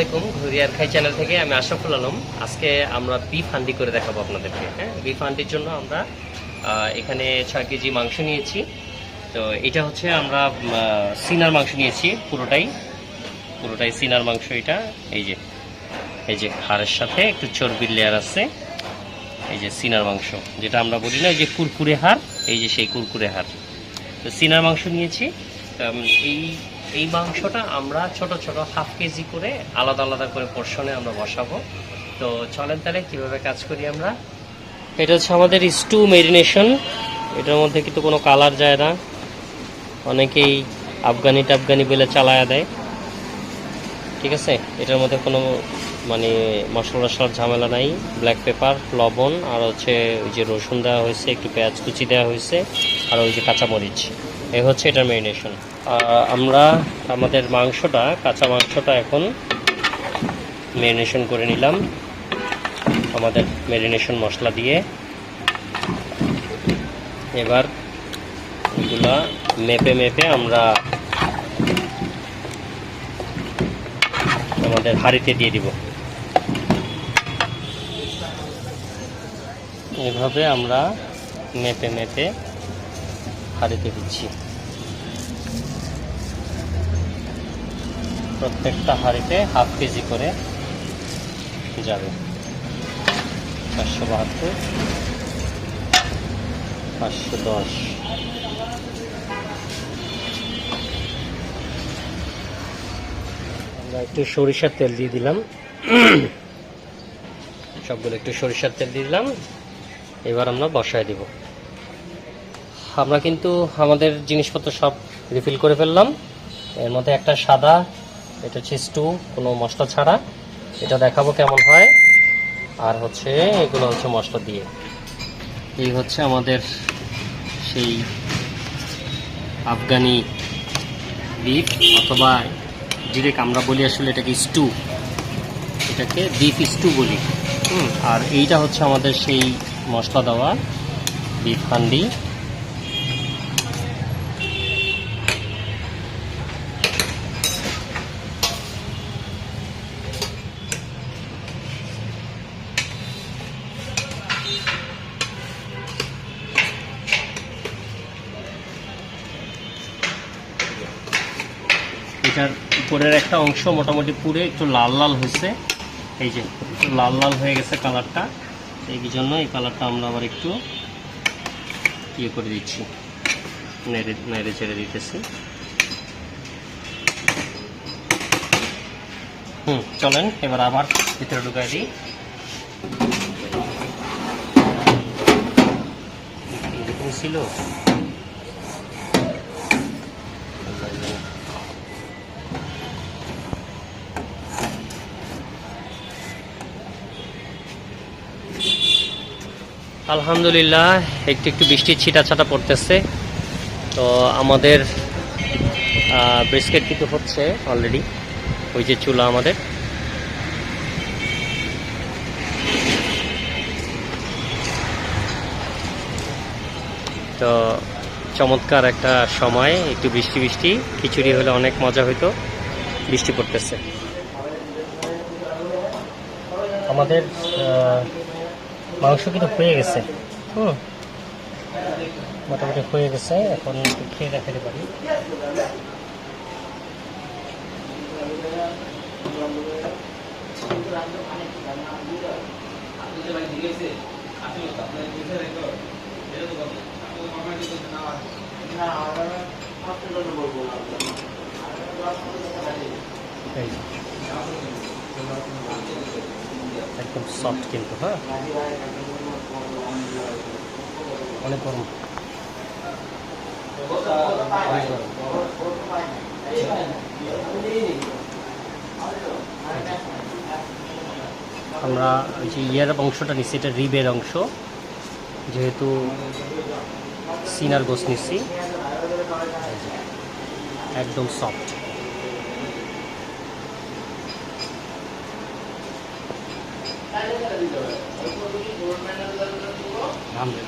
আলাইকুম ঘুরিয়ার খাই চ্যানেল থেকে আমি আশরাফুল আলম। আজকে আমরা বিফ হান্ডি করে দেখাবো আপনাদেরকে হ্যাঁ? বিফ হান্ডির জন্য আমরা এখানে ছয় কেজি মাংস নিয়েছি। তো এটা হচ্ছে আমরা সিনার মাংস নিয়েছি পুরোটাই। পুরোটাই সিনার মাংস এটা। এই যে এই যে হাড়ের সাথে একটু চর্বির লেয়ার আছে। এই যে সিনার মাংস, যেটা আমরা বলি না, এই যে কুরকুরে হাড়, এই যে সেই কুরকুরে হাড়। তো সিনার মাংস নিয়েছি। এই এই মাংসটা আমরা ছোট ছোট হাফ কেজি করে আলাদা আলাদা করে পোর্শনে আমরা বসাবো। তো চলেন তাহলে কীভাবে কাজ করি আমরা? এটা হচ্ছে আমাদের স্টু মেরিনেশন এটার মধ্যে কিন্তু কোনো কালার যায় না। অনেকেই আফগানি টাফগানি বলে চালায়া দেয়। ঠিক আছে? এটার মধ্যে কোনো মানে মশলা টশলার ঝামেলা নাই। ব্ল্যাক পেপার লবণ, আর হচ্ছে ওই যে রসুন দেওয়া হয়েছে, একটু পেঁয়াজ কুচি দেওয়া হয়েছে, আর ওই যে কাঁচামরিচ। এই হচ্ছে এটার ম্যারিনেশন আমরা আমাদের মাংসটা, কাঁচা মাংসটা এখন ম্যারিনেশন করে নিলাম। আমাদের ম্যারিনেশন মশলা দিয়ে। এবার এগুলা মেপে মেপে আমরা আমাদের হাঁড়িতে দিয়ে দিব। এভাবে আমরা মেপে মেপে হাঁড়িতে দিচ্ছি। প্রত্যেকটা হাঁড়িতে হাফ কেজি করে যাবে। চারশো বাহাত্তর, পাঁচশো দশ। আমরা একটু সরিষার তেল দিয়ে দিলাম। সবগুলো একটু সরিষার তেল দিয়ে দিলাম। এবার আমরা বসায় দিব। আমরা কিন্তু আমাদের জিনিসপত্র সব রিফিল করে ফেললাম। এর মধ্যে একটা সাদা, এটা হচ্ছে স্টু কোনো মশলা ছাড়া। এটা দেখাবো কেমন হয়। আর হচ্ছে এগুলো হচ্ছে মশলা দিয়ে। এই হচ্ছে আমাদের সেই আফগানি বিফ অথবা ডিরেক্ট আমরা বলি আসলে এটাকে স্টু এটাকে বিফ স্টু বলি। হুম, আর এইটা হচ্ছে আমাদের সেই মশলা দেওয়া বিফ হান্ডি। এটার উপরের একটা অংশ মোটামুটি পুরে একটু লাল লাল হয়েছে। এই যে, একটু লাল লাল হয়ে গেছে কালারটা। এই জন্য এই কালারটা আমরা আবার একটু ইয়ে করে দিচ্ছি। নেড়ে নেড়ে ছেড়ে দিতেছি। হুম, চলেন, এবার আবার ভিতরে ঢুকাই দিই। ছিল? আলহামদুলিল্লাহ, একটু একটু বৃষ্টির ছিটা ছাটা পড়তেছে। তো আমাদের ব্রিস্কেট কিন্তু হচ্ছে অলরেডি ওই যে চুলা আমাদের। তো চমৎকার একটা সময়, একটু বৃষ্টি বৃষ্টি, খিচুড়ি হলে অনেক মজা হইতো, বৃষ্টি পড়তেছে। আমাদের মাংস কিন্তু হয়ে গেছে। হুম। মোটামুটি হয়ে গেছে এখন একটু খেয়ে দেখাতে পারি। যে। একদম সফট কিন্তু হ্যাঁ? অনেক গরম। আমরা ওই যে ইয়ের অংশটা নিচ্ছি এটা রিবের অংশ। যেহেতু সিনার গোস নিচ্ছি একদম সফট ঘামবে